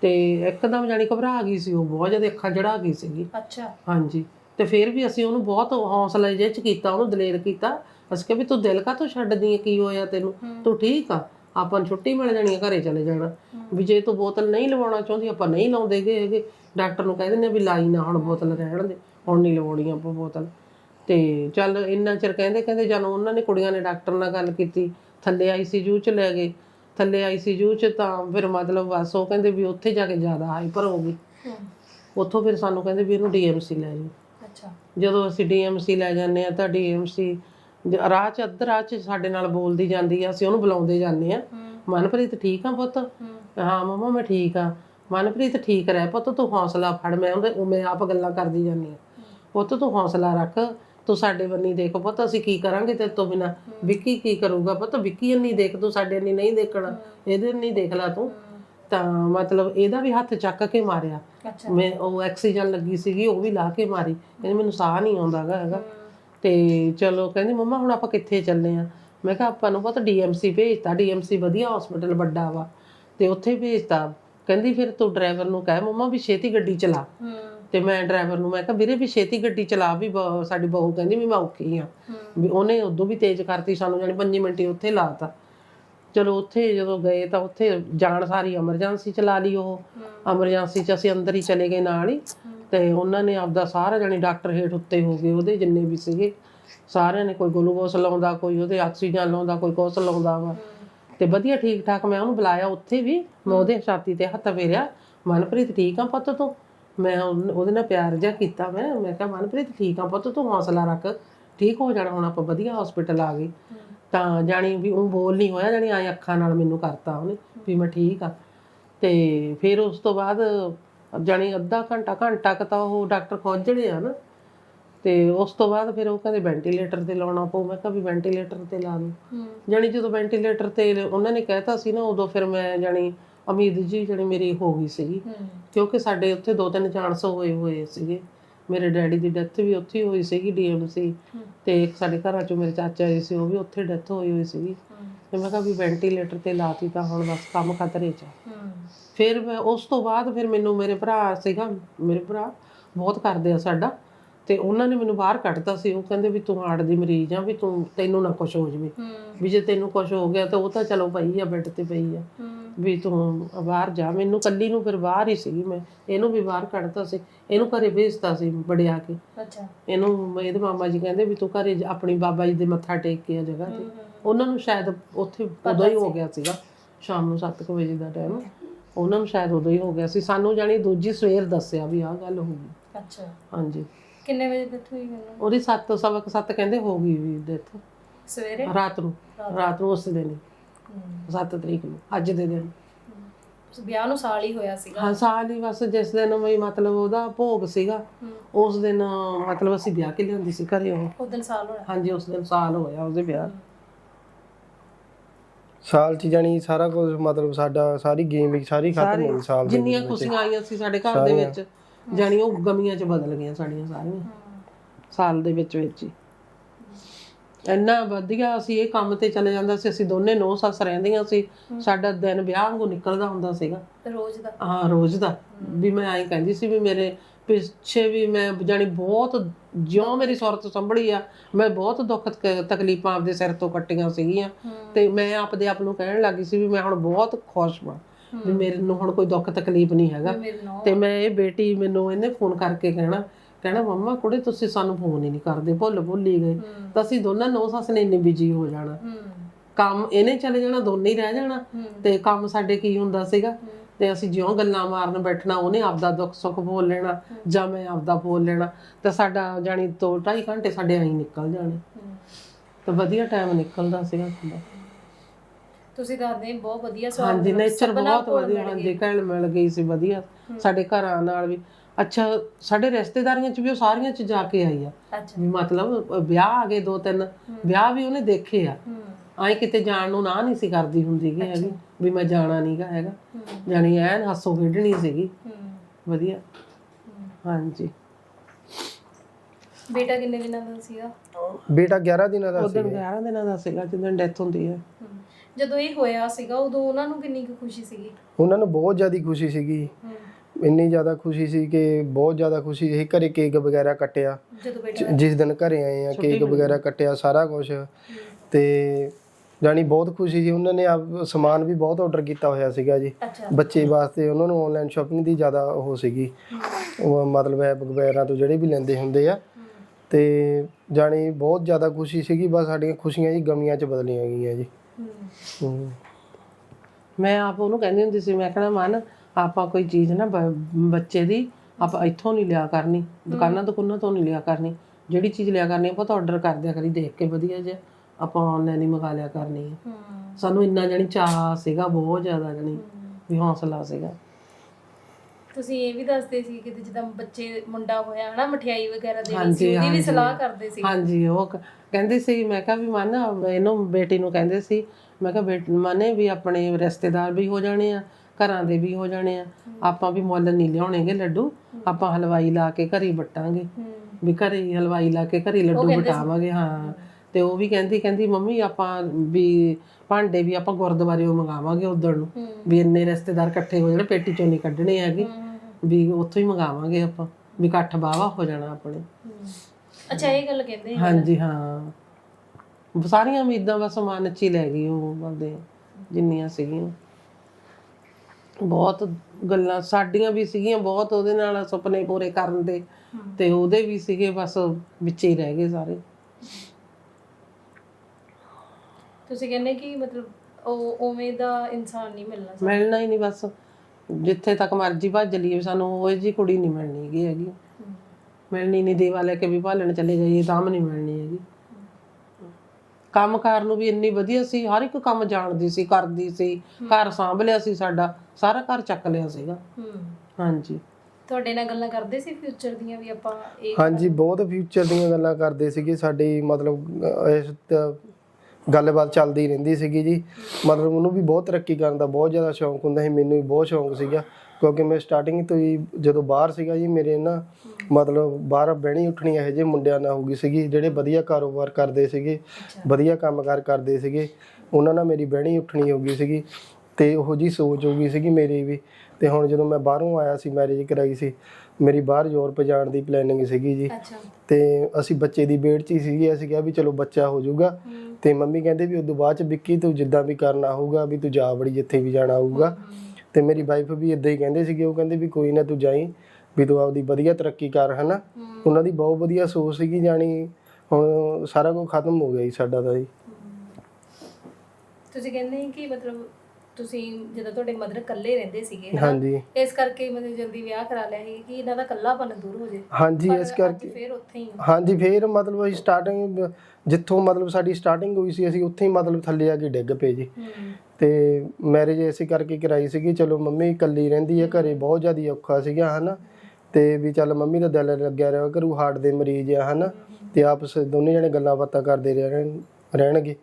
ਤੇ ਇੱਕਦਮ ਜਾਣੀ ਘਬਰਾ ਗਈ ਸੀ ਉਹ ਬਹੁਤ ਜ਼ਿਆਦਾ ਅੱਖਾਂ ਚੜਾ ਗਈ ਸੀਗੀ। ਅੱਛਾ। ਹਾਂਜੀ। ਤੇ ਫਿਰ ਵੀ ਅਸੀਂ ਉਹਨੂੰ ਬਹੁਤ ਹੌਸਲਾ ਜਿਹੇ ਚ ਕੀਤਾ ਉਹਨੂੰ ਦਲੇਰ ਕੀਤਾ। ਅਸੀਂ ਕਿਹਾ ਵੀ ਤੂੰ ਦਿਲ ਕਾਹਤੋਂ ਛੱਡਦੀ ਹੈ ਕੀ ਹੋਇਆ ਤੈਨੂੰ? ਤੂੰ ਠੀਕ ਆ? ਆਪਾਂ ਨੂੰ ਛੁੱਟੀ ਮਿਲ ਜਾਣੀ ਹੈ ਘਰੇ ਚਲੇ ਜਾਣਾ। ਵੀ ਜੇ ਤੂੰ ਬੋਤਲ ਨਹੀਂ ਲਵਾਉਣਾ ਚਾਹੁੰਦੀ ਆਪਾਂ ਨਹੀਂ ਲਾਉਂਦੇਗੇ ਹੈਗੇ ਡਾਕਟਰ ਨੂੰ ਕਹਿ ਦਿੰਦੇ ਆ ਵੀ ਲਾਈ ਨਾ ਹੁਣ ਬੋਤਲ ਰਹਿਣ ਦੇ ਹੁਣ ਨਹੀਂ ਲਵਾਉਣੀ ਆਪਾਂ ਬੋਤਲ। ਤੇ ਚੱਲ ਇੰਨਾ ਚਿਰ ਕਹਿੰਦੇ ਕਹਿੰਦੇ ਜਦੋਂ ਉਹਨਾਂ ਨੇ ਕੁੜੀਆਂ ਨੇ ਡਾਕਟਰ ਨਾਲ ਗੱਲ ਕੀਤੀ ਥੱਲੇ ਆਈਸੀਯੂ ਚ ਲੈ ਗਏ। ਥੱਲੇ ਆਈਸੀਯੂ ਚ ਤਾਂ ਫਿਰ ਮਤਲਬ ਬਸ ਉਹ ਕਹਿੰਦੇ ਵੀ ਉੱਥੇ ਜਾ ਕੇ ਜ਼ਿਆਦਾ ਹਾਈਪਰ ਹੋ ਗਈ ਉੱਥੋਂ ਫਿਰ ਸਾਨੂੰ ਕਹਿੰਦੇ ਵੀ ਇਹਨੂੰ ਡੀਐਮਸੀ ਲੈ ਜਾਓ। ਅੱਛਾ। ਜਦੋਂ ਅਸੀਂ ਡੀਐਮਸੀ ਲੈ ਜਾਂਦੇ ਆ ਤਾਂ ਡੀਐਮਸੀ ਰਾਹ ਚ ਅੱਧ ਰਾਹ ਚ ਸਾਡੇ ਨਾਲ ਬੋਲਦੀ ਜਾਂਦੀ ਆ ਅਸੀਂ ਉਹਨੂੰ ਬੁਲਾਉਂਦੇ ਜਾਂਦੇ ਆ। ਮਨਪ੍ਰੀਤ ਠੀਕ ਆ ਪੁੱਤ? ਹਾਂ। ਮਮਾ ਮੈਂ ਠੀਕ ਆ। ਮਨਪ੍ਰੀਤ ਠੀਕ ਰਹਿ ਪੁੱਤ ਤੂੰ ਹੌਸਲਾ ਫੜ ਮੈਂ ਉਹਦੇ ਉਹ ਮੈਂ ਆਪ ਗੱਲਾਂ ਕਰਦੀ ਜਾਂਦੀ ਆ। ਪੁੱਤ ਤੂੰ ਹੌਸਲਾ ਰੱਖ ਤੂੰ ਸਾਡੇ ਬੰਨੀ ਦੇਖ ਪੁੱਤ ਅਸੀਂ ਕੀ ਕਰਾਂਗੇ ਤੇ ਤੋਂ ਬਿਨਾ? ਵਿੱਕੀ ਕੀ ਕਰੂਗਾ ਪੁੱਤ? ਵਿੱਕੀ ਨਹੀਂ ਦੇਖ ਤੂੰ ਸਾਡੇ ਨਹੀਂ ਨਹੀਂ ਦੇਖਣਾ। ਇਹਦੇ ਨਹੀਂ ਦੇਖ ਲੈ ਤੂੰ। ਤਾਂ ਮਤਲਬ ਇਹਦਾ ਵੀ ਹੱਥ ਚੱਕ ਕੇ ਮਾਰਿਆ। ਮੈਂ ਉਹ ਆਕਸੀਜਨ ਲੱਗੀ ਸੀਗੀ ਉਹ ਵੀ ਲਾ ਕੇ ਮਾਰੀ। ਕਹਿੰਦੀ ਮੈਨੂੰ ਸਾਹ ਨਹੀਂ ਆਉਂਦਾ ਗਾ ਹੈਗਾ। ਤੇ ਚਲੋ ਕਹਿੰਦੀ ਮੰਮਾ ਹੁਣ ਆਪਾਂ ਕਿੱਥੇ ਚੱਲੇ ਆ? ਮੈਂ ਕਿਹਾ ਆਪਾਂ ਨੂੰ ਪਤਾ ਡੀਐਮਸੀ ਭੇਜਤਾ ਡੀਐਮਸੀ ਵਧੀਆ ਹਸਪੀਟਲ ਵੱਡਾ ਵਾ ਤੇ ਉੱਥੇ ਭੇਜਤਾ। ਕਹਿੰਦੀ ਫਿਰ ਤੂੰ ਡਰਾਈਵਰ ਨੂੰ ਕਹਿ ਮੰਮਾ ਵੀ ਛੇਤੀ ਗੱਡੀ ਚਲਾ। ਤੇ ਮੈਂ ਡਰਾਈਵਰ ਨੂੰ ਮੈਂ ਕਿਹਾ ਵੀਰੇ ਵੀ ਛੇਤੀ ਗੱਡੀ ਚਲਾ ਵੀ ਸਾਡੀ ਬਹੂ ਕਹਿੰਦੀ ਵੀ ਮੈਂ ਔਖੀ ਆ। ਵੀ ਉਹਨੇ ਉਦੋਂ ਵੀ ਤੇਜ਼ ਕਰਤੀ ਸਾਨੂੰ ਜਾਨੀ 5 ਮਿੰਟ ਹੀ ਉੱਥੇ ਲਾਤਾ। ਚਲੋ ਉੱਥੇ ਜਦੋਂ ਗਏ ਤਾਂ ਉੱਥੇ ਜਾਣ ਸਾਰੀ ਐਮਰਜੈਂਸੀ ਚਲਾ ਲਈ ਉਹ। ਐਮਰਜੈਂਸੀ ਚ ਅਸੀਂ ਅੰਦਰ ਹੀ ਚਲੇ ਗਏ ਨਾਲ ਹੀ। ਤੇ ਉਹਨਾਂ ਨੇ ਆਪਦਾ ਸਾਰਾ ਜਾਨੀ ਡਾਕਟਰ ਹੇਠ ਉੱਤੇ ਹੋ ਗਏ, ਉਹਦੇ ਜਿੰਨੇ ਵੀ ਸੀਗੇ। ਸਾਰਿਆਂ ਨੇ ਕੋਈ ਗਲੂਕੋਸ ਲਾਉਂਦਾ, ਕੋਈ ਉਹਦੇ ਆਕਸੀਜਨ ਲਾਉਂਦਾ, ਕੋਈ ਕੁਛ ਲਾਉਂਦਾ ਵਾ। ਤੇ ਵਧੀਆ ਠੀਕ ਠਾਕ ਮੈਂ ਉਹਨੂੰ ਬੁਲਾਇਆ ਉੱਥੇ ਵੀ, ਮੈਂ ਉਹਦੇ ਛਾਤੀ ਤੇ ਹੱਥ ਫੇਰਿਆ। ਮਨਪ੍ਰੀਤ, ਠੀਕ ਆ ਪੁੱਤ ਤੂੰ? ਮੈਂ ਉਹਨ- ਉਹਦੇ ਨਾਲ ਪਿਆਰ ਜਿਹਾ ਕੀਤਾ ਮੈਂ ਮੈਂ ਕਿਹਾ, ਮਨਪ੍ਰੀਤ, ਠੀਕ ਆ ਪੁੱਤ ਤੂੰ ਹੌਸਲਾ ਰੱਖ। ਠੀਕ ਹੋ ਜਾਣਾ ਹੁਣ ਆਪਾਂ, ਵਧੀਆ ਹਸਪੀਟਲ ਆ ਗਏ। ਤਾਂ ਜਾਣੀ ਵੀ ਉਹ ਬੋਲ ਨਹੀਂ ਹੋਇਆ, ਜਾਣੀ ਆਏ ਅੱਖਾਂ ਨਾਲ ਮੈਨੂੰ ਕਰਤਾ ਉਹਨੇ ਵੀ ਮੈਂ ਠੀਕ ਆ। ਤੇ ਫਿਰ ਉਸ ਤੋਂ ਬਾਅਦ ਜਾਣੀ ਅੱਧਾ ਘੰਟਾ ਘੰਟਾ ਕੁ ਤਾਂ ਉਹ ਡਾਕਟਰ ਖੋਜੜੇ ਆ ਨਾ। ਤੇ ਉਸ ਤੋਂ ਬਾਅਦ ਫਿਰ ਉਹ ਕਹਿੰਦੇ ਵੈਂਟੀਲੇਟਰ ਤੇ ਲਾਉਣਾ ਪਊ। ਮੈਂ ਕਿਹਾ ਵੀ ਵੈਂਟੀਲੇਟਰ ਤੇ ਲਾ ਹੂੰ। ਜਾਣੀ ਜਦੋਂ ਵੈਂਟੀਲੇਟਰ ਤੇ ਉਹਨਾਂ ਨੇ ਕਹਿਤਾ ਸੀ ਨਾ ਉਦੋਂ ਫਿਰ ਮੈਂ ਜਾਣੀ ਉਮੀਦ ਜੀ ਜਿਹੜੀ ਮੇਰੀ ਹੋ ਗਈ ਸੀਗੀ। ਹੂੰ। ਕਿਉਂਕਿ ਸਾਡੇ ਉੱਥੇ ਦੋ ਤਿੰਨ ਚਾਂਸ ਹੋਏ ਹੋਏ ਸੀਗੇ। ਮੇਰੇ ਡੈਡੀ ਦੀ ਡੈਥ ਵੀ ਉੱਥੇ ਹੋਈ ਸੀਗੀ ਡੀਐਮਸੀ। ਤੇ ਸਾਡੇ ਘਰਾਂ ਚੋਂ ਮੇਰੇ ਚਾਚਾ ਜੀ ਸੀ ਉਹ ਵੀ ਉੱਥੇ ਡੈਥ ਹੋਈ ਹੋਈ ਸੀਗੀ। ਤੇ ਮੈਂ ਕਿਹਾ ਵੀ ਵੈਂਟੀਲੇਟਰ ਤੇ ਲਾਤੀ ਤਾਂ ਹੁਣ ਬਸ ਕੰਮ ਖਤਰੇ 'ਚ। ਹੂੰ। ਫਿਰ ਮੈਂ ਉਸ ਤੋਂ ਬਾਅਦ ਫਿਰ ਮੈਨੂੰ ਮੇਰੇ ਭਰਾ ਸੀਗਾ ਮੇਰੇ ਭਰਾ ਬਹੁਤ ਕਰਦੇ ਆ ਸਾਡਾ ਤੇ ਉਹਨਾਂ ਨੇ ਮੈਨੂੰ ਬਾਹਰ ਕੱਢਤਾ ਸੀ। ਉਹ ਕਹਿੰਦੇ ਵੀ ਤੂੰ ਹਾਰਟ ਦੀ ਮਰੀਜ਼ ਆ ਵੀ ਤੂੰ ਤੈਨੂੰ ਨਾ ਕੁਝ ਹੋ ਜਾਵੇ। ਵੀ ਜੇ ਤੈਨੂੰ ਕੁਝ ਹੋ ਗਿਆ ਤਾਂ ਉਹ ਤਾਂ ਚਲੋ ਪਈ ਆ ਬੈੱਡ ਤੇ ਪਈ ਆ। ਵੀ ਤੂੰ ਬਾਹਰ ਜਾ। ਮੈਨੂੰ ਕੱਲੀ ਨੂੰ ਫਿਰ ਬਾਹਰ ਹੀ ਸੀਗੀ ਮੈਂ। ਇਹਨੂੰ ਵੀ ਬਾਹਰ ਕੱਢਤਾ ਸੀ। ਇਹਨੂੰ ਘਰੇ ਭੇਜਤਾ ਸੀ ਬੜਿਆ ਕੇ। ਅੱਛਾ। ਇਹਨੂੰ ਇਹਦੇ ਮਾਮਾ ਜੀ ਕਹਿੰਦੇ ਵੀ ਤੂੰ ਘਰੇ ਆਪਣੀ ਬਾਬਾ ਜੀ ਦੇ ਮੱਥਾ ਟੇਕ ਕੇ ਆ ਜਗ੍ਹਾ ਤੇ। ਉਹਨਾਂ ਨੂੰ ਸ਼ਾਇਦ ਉੱਥੇ ਉਦੋਂ ਹੀ ਹੋ ਗਿਆ ਸੀਗਾ ਸ਼ਾਮ ਨੂੰ 7 ਵਜੇ ਦਾ ਟਾਈਮ ਉਹਨਾਂ ਨੂੰ ਸ਼ਾਇਦ ਉਦੋਂ ਹੀ ਹੋ ਗਿਆ ਸੀ। ਸਾਨੂੰ ਜਾਣੀ ਦੂਜੀ ਸਵੇਰ ਦੱਸਿਆ ਵੀ ਆਹ ਗੱਲ ਹੋ ਗਈ। ਅੱਛਾ। ਹਾਂਜੀ। ਕਿੰਨੇ ਵਜੇ ਡੈਥ ਹੋਈ ਮੈਨੂੰ ਉਹਦੀ 7 ਸਵਾ 7 ਕਹਿੰਦੇ ਹੋ ਗਈ ਵੀ ਡੈਥ ਸਵੇਰੇ? ਰਾਤ ਨੂੰ। ਰਾਤ ਨੂੰ। ਉਸ ਦਿਨ ਹੂੰ। 7 ਤਰੀਕ ਨੂੰ ਅੱਜ ਦੇ ਦਿਨ। ਉਸ ਵਿਆਹ ਨੂੰ ਸਾਲ ਹੀ ਹੋਇਆ ਸੀਗਾ। ਹਾਂ ਸਾਲ ਹੀ ਬਸ ਜਿਸ ਦਿਨ ਵੀ ਮਤਲਬ ਉਹਦਾ ਭੋਗ ਸੀਗਾ ਉਸ ਦਿਨ ਮਤਲਬ ਅਸੀਂ ਵਿਆਹ ਕੇ ਲਿਆਂਦੀ ਸੀ ਘਰੇ ਉਹ। ਉਹ ਦਿਨ ਸਾਲ ਹੋਇਆ। ਹਾਂਜੀ ਉਸ ਦਿਨ ਸਾਲ ਹੋਇਆ ਉਹਦੇ ਵਿਆਹ। ਸਾਲ ਚ ਜਾਣੀ ਸਾਰਾ ਕੁਝ ਮਤਲਬ ਸਾਡਾ ਸਾਰੀ ਗੇਮ ਹੀ ਸਾਰੀ ਖਤਮ ਹੋ ਗਈ ਸਾਲ ਦੇ ਜਿੰਨੀਆਂ ਖੁਸ਼ੀਆਂ ਆਈਆਂ ਸੀ ਸਾਡੇ ਘਰ ਦੇ ਵਿੱਚ ਜਾਣੀ ਉਹ ਗਮੀਆਂ 'ਚ ਬਦਲ ਗਈਆਂ ਸਾਡੀਆਂ ਸਾਰੀਆਂ। ਸਾਲ ਦੇ ਵਿੱਚ ਵਿੱਚ ਹੀ। ਇੰਨਾ ਵਧੀਆ ਅਸੀਂ ਇਹ ਕੰਮ ਤੇ ਚਲੇ ਜਾਂਦਾ ਸੀ ਅਸੀਂ ਦੋਨੇ ਨੌ ਸੱਸ ਰਹਿੰਦੀਆਂ ਸੀ ਸਾਡਾ ਦਿਨ ਵਿਆਹ ਵਾਂਗੂ ਨਿਕਲਦਾ ਹੁੰਦਾ ਸੀਗਾ। ਰੋਜ਼ ਦਾ। ਹਾਂ ਰੋਜ਼ ਦਾ। ਵੀ ਮੈਂ ਐਂ ਕਹਿੰਦੀ ਸੀ ਵੀ ਮੇਰੇ ਪਿੱਛੇ ਵੀ ਮੈਂ ਜਾਣੀ ਬਹੁਤ ਜਿਉਂ ਮੇਰੀ ਸੁਰਤ ਸੰਭੜੀ ਆ ਮੈਂ ਬਹੁਤ ਦੁੱਖ ਤਕ- ਤਕਲੀਫਾਂ ਆਪਦੇ ਸਿਰ ਤੋਂ ਕੱਟੀਆਂ ਸੀਗੀਆਂ ਤੇ ਮੈਂ ਆਪਦੇ ਆਪ ਨੂੰ ਕਹਿਣ ਲੱਗੀ ਸੀ ਵੀ ਮੈਂ ਹੁਣ ਬਹੁਤ ਖੁਸ਼ ਹਾਂ ਵੀ ਮੇਰੇ ਨੂੰ ਹੁਣ ਕੋਈ ਦੁੱਖ ਤਕਲੀਫ ਨਹੀਂ ਹੈਗਾ ਤੇ ਮੈਂ ਇਹ ਬੇਟੀ ਮੈਨੂੰ ਇਹਨੇ ਫੋਨ ਕਰਕੇ ਕਹਿਣਾ ਕਹਿਣਾ ਮੰਮਾ ਕੁੜੇ ਤੁਸੀਂ ਸਾਨੂੰ ਫੋਨ ਹੀ ਨਹੀਂ ਕਰਦੇ ਭੁੱਲ ਭੁੱਲ ਗਏ ਤਾਂ ਅਸੀਂ ਦੋਨਾਂ ਨੌ ਸੱਸ ਨੇ ਇੰਨੇ ਬਿਜ਼ੀ ਹੋ ਜਾਣਾ। ਕੰਮ ਇਹਨੇ ਚਲੇ ਜਾਣਾ ਦੋਨੇ ਹੀ ਰਹਿ ਜਾਣਾ ਤੇ ਕੰਮ ਸਾਡੇ ਕੀ ਹੁੰਦਾ ਸੀਗਾ? ਤੇ ਅਸੀਂ ਜਿਉਂ ਗੱਲਾਂ ਮਾਰਨ ਬੈਠਣਾ ਉਹਨੇ ਆਪਦਾ ਦੁੱਖ ਸੁੱਖ ਬੋਲ ਲੈਣਾ ਜਾਂ ਮੈਂ ਆਪਦਾ ਬੋਲ ਲੈਣਾ ਤੇ ਸਾਡਾ ਜਾਣੀ ਦੋ ਢਾਈ ਘੰਟੇ ਸਾਡੇ ਐਂ ਨਿਕਲ ਜਾਣੇ। ਤੇ ਵਧੀਆ ਟਾਈਮ ਨਿਕਲਦਾ ਸੀਗਾ ਸਾਡਾ। ਤੁਸੀਂ ਦੱਸਦੇ ਬਹੁਤ ਵਧੀਆ ਸਵਾਲ ਹਾਂਜੀ ਨੇਚਰ ਬਹੁਤ ਵਧੀਆ ਹਾਂਜੀ ਕਹਿਣ ਮਿਲ ਗਈ ਸੀ ਵਧੀਆ। ਸਾਡੇ ਘਰਾਂ ਨਾਲ ਵੀ। ਅੱਛਾ ਸਾਡੇ ਰਿਸ਼ਤੇਦਾਰੀਆਂ ਚ ਵੀ ਉਹ ਸਾਰੀਆਂ ਚ ਜਾ ਕੇ ਆਈ ਆ। ਮਤਲਬ ਵਿਆਹ ਆ ਗਏ ਦੋ ਤਿੰਨ। ਵਿਆਹ ਵੀ ਉਹਨੇ ਦੇਖੇ ਆ। ਆਏ ਕਿਤੇ ਜਾਣ ਨੂੰ ਨਾ ਨਹੀਂ ਸੀ ਕਰਦੀ ਹੁੰਦੀ ਗੀ ਹੈਗੀ ਵੀ ਮੈਂ ਜਾਣਾ ਨਹੀਂਗਾ ਹੈਗਾ। ਜਾਣੀ ਐਨ ਹੱਸੋ ਖੇਡਣੀ ਸੀਗੀ। ਵਧੀਆ। ਹਾਂਜੀ। ਬੇਟਾ ਕਿੰਨੇ ਦਿਨਾਂ ਦਾ ਸੀਗਾ? ਬੇਟਾ 11 ਦਿਨਾਂ ਦਾ ਸੀ ਉਦੋਂ 11 ਦਿਨਾਂ ਦਾ ਸੀਗਾ ਜਦੋਂ ਡੈਥ ਹੁੰਦੀ ਹੈ। ਜਦੋਂ ਇਹ ਹੋਇਆ ਸੀਗਾ ਉਦੋਂ ਉਹਨਾਂ ਨੂੰ ਕਿੰਨੀ ਕੁ ਖੁਸ਼ੀ ਸੀਗੀ? ਉਹਨਾਂ ਨੂੰ ਬਹੁਤ ਜ਼ਿਆਦਾ ਖੁਸ਼ੀ ਸੀਗੀ। ਇੰਨੀ ਜ਼ਿਆਦਾ ਖੁਸ਼ੀ ਸੀ ਕਿ ਬਹੁਤ ਜ਼ਿਆਦਾ ਖੁਸ਼ੀ ਸੀ। ਘਰੇ ਕੇਕ ਵਗੈਰਾ ਕੱਟਿਆ। ਜਦੋਂ ਬੇਟਾ ਜ- ਜਿਸ ਦਿਨ ਘਰੇ ਆਏ ਆ ਕੇਕ ਵਗੈਰਾ ਕੱਟਿਆ ਸਾਰਾ ਕੁਝ ਤੇ ਜਾਣੀ ਬਹੁਤ ਖੁਸ਼ੀ ਸੀ ਉਹਨਾਂ ਨੇ ਆਪ ਸਮਾਨ ਵੀ ਬਹੁਤ ਆਰਡਰ ਕੀਤਾ ਹੋਇਆ ਸੀਗਾ ਜੀ। ਬੱਚੇ ਵਾਸਤੇ ਉਹਨਾਂ ਨੂੰ ਆਨਲਾਈਨ ਸ਼ਾਪਿੰਗ ਦੀ ਜ਼ਿਆਦਾ ਉਹ ਸੀਗੀ। ਉਹ ਮਤਲਬ ਐਪ ਵਗੈਰਾ ਤੋਂ ਜਿਹੜੇ ਵੀ ਲੈਂਦੇ ਹੁੰਦੇ ਆ। ਤੇ ਜਾਣੀ ਬਹੁਤ ਜ਼ਿਆਦਾ ਖੁਸ਼ੀ ਸੀਗੀ ਬਸ ਸਾਡੀਆਂ ਖੁਸ਼ੀਆਂ ਜੀ ਗਮੀਆਂ 'ਚ ਬਦਲੀਆਂ ਗਈਆਂ ਜੀ। ਹੂੰ। ਮੈਂ ਆਪ ਉਹਨੂੰ ਕਹਿੰਦੀ ਹੁੰਦੀ ਸੀ ਮੈਂ ਕਹਿੰਦਾ ਮਨ ਆਪਾਂ ਕੋਈ ਚੀਜ਼ ਨਾ ਬ- ਬੱਚੇ ਦੀ ਆਪਾਂ ਇੱਥੋਂ ਨਹੀਂ ਲਿਆ ਕਰਨੀ ਦੁਕਾਨਾਂ ਦੁਕਾਨਾਂ ਤੋਂ ਨਹੀਂ ਲਿਆ ਕਰਨੀ। ਜਿਹੜੀ ਚੀਜ਼ ਲਿਆ ਕਰਨੀ ਆਪਾਂ ਤਾਂ ਆਰਡਰ ਕਰ ਦਿਆ ਕਰੀ ਦੇਖ ਕੇ ਵਧੀਆ ਜਿਹਾ। ਆਪਾਂ ਆਨਲਾਈਨ ਹੀ ਮੰਗਾ ਲਿਆ ਕਰਨੀ ਹੈ। ਸਾਨੂੰ ਇੰਨਾ ਜਾਣੀ ਚਾਹ ਸੀਗਾ ਬਹੁਤ ਜ਼ਿਆਦਾ ਜਾਣੀ ਵੀ ਹੌਸਲਾ ਸੀਗਾ। ਤੁਸੀਂ ਇਹ ਵੀ ਦੱਸਦੇ ਸੀ ਕਿ ਜਿੱਦਾਂ ਬੱਚੇ ਮੁੰਡਾ ਹੋਇਆ ਹਨਾ ਮਠਿਆਈ ਵਗੈਰਾ ਦੇ ਹਾਂਜੀ, ਸੀ ਉਹਦੀ ਵੀ। ਸਲਾਹ ਕਰਦੇ ਸੀ। ਹਾਂਜੀ ਉਹ ਕਹਿੰਦੇ ਸੀ ਮੈਂ ਕਿਹਾ ਵੀ ਮਨ ਇਹਨੂੰ ਬੇਟੀ ਨੂੰ ਕਹਿੰਦੇ ਸੀ ਮੈਂ ਕਿਹਾ ਬੇਟ ਮਨੇ ਵੀ ਆਪਣੇ ਰਿਸ਼ਤੇਦਾਰ ਵੀ ਹੋ ਜਾਣੇ ਆ ਘਰਾਂ ਦੇ ਵੀ ਹੋ ਜਾਣੇ ਆ। ਆਪਾਂ ਵੀ ਮੁੱਲ ਨਹੀਂ ਲਿਆਉਣੇਗੇ ਲੱਡੂ ਆਪਾਂ ਹਲਵਾਈ ਲਾ ਕੇ ਘਰੇ ਵਟਾਂਗੇ। ਹੂੰ। ਵੀ ਘਰੇ ਹਲਵਾਈ ਲਾ ਕੇ ਘਰੇ ਲੱਡੂ ਵਟਾਵਾਂਗੇ ਹਾਂ। ਤੇ ਉਹ ਵੀ ਕਹਿੰਦੀ ਕਹਿੰਦੀ ਮੰਮੀ ਆਪਾਂ ਵੀ ਭਾਂਡੇ ਵੀ ਆਪਾਂ ਗੁਰਦੁਆਰਿਓਂ ਮੰਗਾਵਾਂਗੇ ਉਧਰ ਨੂੰ। ਵੀ ਇੰਨੇ ਰਿਸ਼ਤੇਦਾਰ ਇਕੱਠੇ ਹੋ ਜਾਣ ਪੇਟੀ ਚੋਂ ਨਹੀਂ ਕੱਢਣੇ ਹੈਗੇ। ਵੀ ਉੱਥੋਂ ਹੀ ਮੰਗਾਵਾਂਗੇ ਆਪਾਂ। ਵੀ ਇਕੱਠ ਬਾਵਾ ਹੋ ਜਾਣਾ ਆਪਣੇ। ਅੱਛਾ ਇਹ ਗੱਲ ਕਹਿੰਦੇ। ਹਾਂਜੀ ਹਾਂ। ਸਾਰੀਆਂ ਉਮੀਦਾਂ ਬਸ ਮਨ ਚ ਹੀ ਲੈ ਗਈ ਉਹ ਬੰਦੇ। ਜਿੰਨੀਆਂ ਸੀਗੀਆਂ। ਬਹੁਤ ਗੱਲਾਂ ਸਾਡੀਆਂ ਵੀ ਸੀਗੀਆਂ ਬਹੁਤ ਉਹਦੇ ਨਾਲ ਸੁਪਨੇ ਪੂਰੇ ਕਰਨ ਦੇ। ਤੇ ਉਹਦੇ ਵੀ ਸੀਗੇ ਬਸ ਵਿੱਚੇ ਹੀ ਰਹਿ ਗਏ ਸਾਰੇ। ਤੁਸੀਂ ਕਹਿੰਦੇ ਕਿ ਮਤਲਬ ਉਹ ਉਵੇਂ ਦਾ ਇਨਸਾਨ ਨਹੀਂ ਮਿਲਣਾ ਮਿਲਣਾ ਹੀ ਨਹੀਂ ਬਸ। ਜਿੱਥੇ ਤੱਕ ਮਰਜ਼ੀ ਭੱਜ ਲਈਏ ਸਾਨੂੰ ਉਹ ਜੀ ਕੁੜੀ ਨਹੀਂ ਮਿਲਣੀ ਗੀ ਹੈਗੀ। ਮਿਲਣੀ ਨਹੀਂ ਦੇਵਾ ਲੈ ਕੇ ਵੀ ਭਾਲਣ ਚਲੇ ਜਾਈਏ ਤਾਂ ਵੀ ਨਹੀਂ ਮਿਲਣੀ ਹੈਗੀ। ਕੰਮਕਾਰ ਨੂੰ ਵੀ ਇੰਨੀ ਵਧੀਆ ਸੀ ਹਰ ਇੱਕ ਕੰਮ ਜਾਣਦੀ ਸੀ ਕਰਦੀ ਸੀ ਘਰ ਸਾਂਭ ਲਿਆ ਸੀ ਸਾਡਾ ਸਾਰਾ ਘਰ ਚੱਕ ਲਿਆ ਸੀਗਾ। ਹੂੰ। ਹਾਂਜੀ। ਤੁਹਾਡੇ ਨਾਲ ਗੱਲਾਂ ਕਰਦੇ ਸੀ ਫਿਊਚਰ ਦੀਆਂ ਵੀ ਆਪਾਂ ਇਹ ਹਾਂਜੀ ਬਹੁਤ ਫਿਊਚਰ ਦੀਆਂ ਗੱਲਾਂ ਕਰਦੇ ਸੀਗੇ ਸਾਡੀ ਮਤਲਬ ਅਹ, ਇਸ ਤ- ਗੱਲਬਾਤ ਚੱਲਦੀ ਰਹਿੰਦੀ ਸੀਗੀ ਜੀ। ਮਤਲਬ ਉਹਨੂੰ ਵੀ ਬਹੁਤ ਤਰੱਕੀ ਕਰਨ ਦਾ ਬਹੁਤ ਜ਼ਿਆਦਾ ਸ਼ੌਂਕ ਹੁੰਦਾ ਸੀ ਮੈਨੂੰ ਵੀ ਬਹੁਤ ਸ਼ੌਂਕ ਸੀਗਾ। ਕਿਉਂਕਿ ਮੈਂ ਸਟਾਰਟਿੰਗ ਤੋਂ ਹੀ ਜਦੋਂ ਬਾਹਰ ਸੀਗਾ ਜੀ ਮੇਰੇ ਨਾ ਮਤਲਬ ਬਾਹਰ ਬਹਿਣੀ ਉੱਠਣੀ ਇਹੋ ਜਿਹੇ ਮੁੰਡਿਆਂ ਨਾਲ ਹੋ ਗਈ ਸੀਗੀ ਜਿਹੜੇ ਵਧੀਆ ਕਾਰੋਬਾਰ ਕਰਦੇ ਸੀਗੇ ਵਧੀਆ ਕੰਮਕਾਰ ਕਰਦੇ ਸੀਗੇ। ਉਹਨਾਂ ਨਾਲ ਮੇਰੀ ਬਹਿਣੀ ਉੱਠਣੀ ਹੋ ਗਈ ਸੀਗੀ। ਤੇ ਉਹੋ ਜੀ ਸੋਚ ਹੋ ਗਈ ਸੀਗੀ ਮੇਰੀ ਵੀ। ਤੇ ਹੁਣ ਜਦੋਂ ਮੈਂ ਬਾਹਰੋਂ ਆਇਆ ਸੀ ਮੈਰਿਜ ਕਰਾਈ ਸੀ ਮੇਰੀ ਬਾਹਰ ਯੂਰਪ ਜਾਣ ਦੀ ਪਲੈਨਿੰਗ ਸੀਗੀ ਜੀ। ਤੇ ਅਸੀਂ ਬੱਚੇ ਦੀ ਵੇਟ 'ਚ ਹੀ ਸੀਗੇ ਅਸੀਂ ਕਿਹਾ ਵੀ ਚਲੋ ਬੱਚਾ ਹੋ ਜਾਊਗਾ। ਤੇ ਮੰਮੀ ਕਹਿੰਦੇ ਵੀ ਉਦੋਂ ਬਾਅਦ ਚ ਵਿੱਕੀ ਤੂੰ ਜਿੱਦਾਂ ਵੀ ਕਰਨਾ ਹੋਊਗਾ ਵੀ ਤੂੰ ਜਾ ਵੜੀ ਜਿੱਥੇ ਵੀ ਜਾਣਾ ਹੋਊਗਾ। ਤੇ ਮੇਰੀ ਵਾਈਫ ਵੀ ਇਦਾਂ ਹੀ ਕਹਿੰਦੇ ਸੀਗੇ ਉਹ ਕਹਿੰਦੇ ਵੀ ਕੋਈ ਨਾ ਤੂੰ ਜਾਈ ਵੀ ਤੂੰ ਆਪਦੀ ਵਧੀਆ ਤਰੱਕੀ ਕਰ ਹਨਾ। ਉਹਨਾਂ ਦੀ ਬਹੁਤ ਵਧੀਆ ਸੋਚ ਸੀਗੀ ਜਾਣੀ ਹੁਣ ਸਾਰਾ ਕੁਝ ਖਤਮ ਹੋ ਗਿਆ ਜੀ ਸਾਡਾ ਤਾਂ ਜੀ। ਤੁਸੀਂ ਕਹਿੰਦੇ ਕਿ ਮਤਲਬ ਤੁਸੀਂ ਜਦੋਂ ਤੁਹਾਡੇ ਮਦਰ ਇਕੱਲੇ ਰਹਿੰਦੇ ਸੀਗੇ ਹਨਾ? ਹਾਂਜੀ। ਇਸ ਕਰਕੇ ਮਤਲਬ ਜਲਦੀ ਵਿਆਹ ਕਰਾ ਲਿਆ ਸੀ ਕਿ ਇਹਨਾਂ ਦਾ ਇਕੱਲਾਪਨ ਦੂਰ ਹੋ ਜੇ। ਹਾਂਜੀ ਪਰ ਇਸ ਅੱਜ ਕਰਕੇ ਫਿਰ ਉੱਥੇ ਹੀ ਹੋ। ਹਾਂਜੀ ਫੇਰ ਮਤਲਬ ਅਸੀਂ ਸਟਾਰਟਿੰਗ ਜਿੱਥੋਂ ਮਤਲਬ ਸਾਡੀ ਸਟਾਰਟਿੰਗ ਹੋਈ ਸੀ ਅਸੀਂ ਉੱਥੇ ਹੀ ਮਤਲਬ ਥੱਲੇ ਆ ਕੇ ਡਿੱਗ ਪਏ ਜੀ। ਹੂੰ। ਤੇ ਮੈਰਿਜ ਐਸੀ ਕਰਕੇ ਕਰਾਈ ਸੀਗੀ ਚਲੋ ਮੰਮੀ ਇਕੱਲੀ ਰਹਿੰਦੀ ਹੈ ਘਰੇ ਬਹੁਤ ਜ਼ਿਆਦਾ ਔਖਾ ਸੀਗਾ ਹਨਾ? ਤੇ ਵੀ ਚੱਲ ਮੰਮੀ ਦਾ ਦਿਲ ਲੱਗਿਆ ਰਿਹਾ ਕਰੂ ਹਾਰਟ ਦੇ ਮਰੀਜ਼ ਆ ਹਨਾ? ਤੇ ਆਪਸ ਦੋਨੇ ਜਣੇ ਗੱਲਾਂ ਬਾਤਾਂ ਕਰਦੇ ਰਹਿਣ ਰਹਿਣਗੇ।